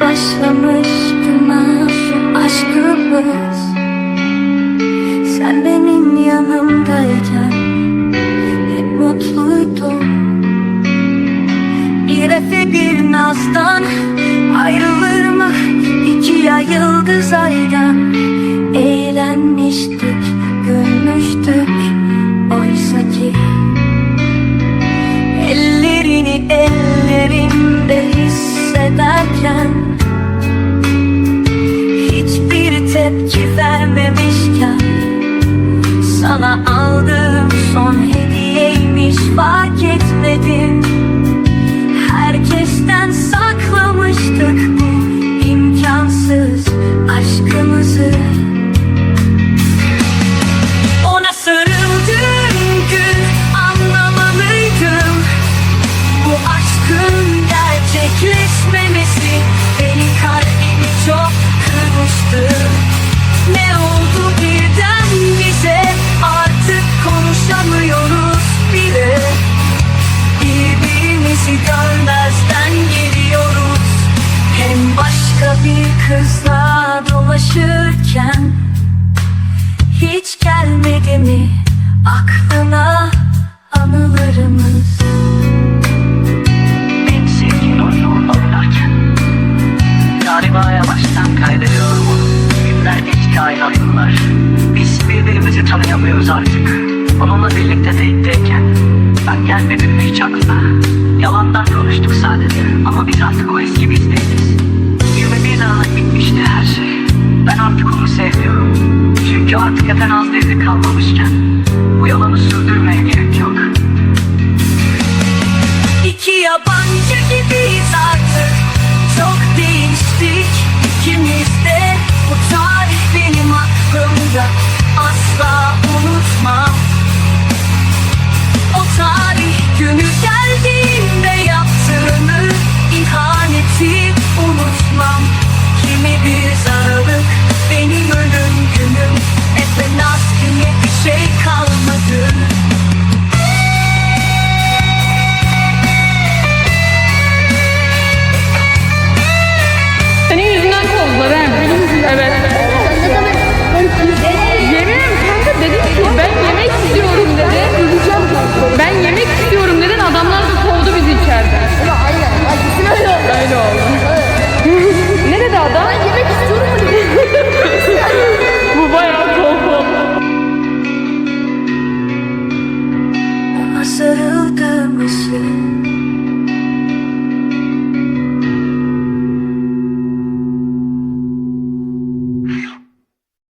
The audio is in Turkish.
Başta aşkımız. Sen benim yanımdayken hep mutluydum Bir bir nazdan ayrılır mı? İki ya yıldız aydan gülmemesi Beni kalbimi çok kırmıştı. Ne oldu birden bize? Artık konuşamıyoruz bile. Birbirimizi görmezden geliyoruz. Hem başka bir kızla dolaşırken Hiç gelmedi mi aklına? Birlikte date'deyken ben gelmedim hiç aklına. Yalandan konuştuk sadece ama biz artık o eski biz değiliz. 21 Aralık bitmişti her şey. Ben artık onu sevmiyorum. Çünkü artık eten az devri kalmamışken bu yalanı sürdürmeye gerek yok. İki yabancı gibiyiz artık Evet. Yemin kanka dedim ki ben yemek istiyorum dedi. Ben yemek istiyorum dedin adamlar da kovdu bizi içeriden. Öyle oldu. ne dedi adam? Ben yemek istiyorum Bu bayağı kov kov. Sarıldım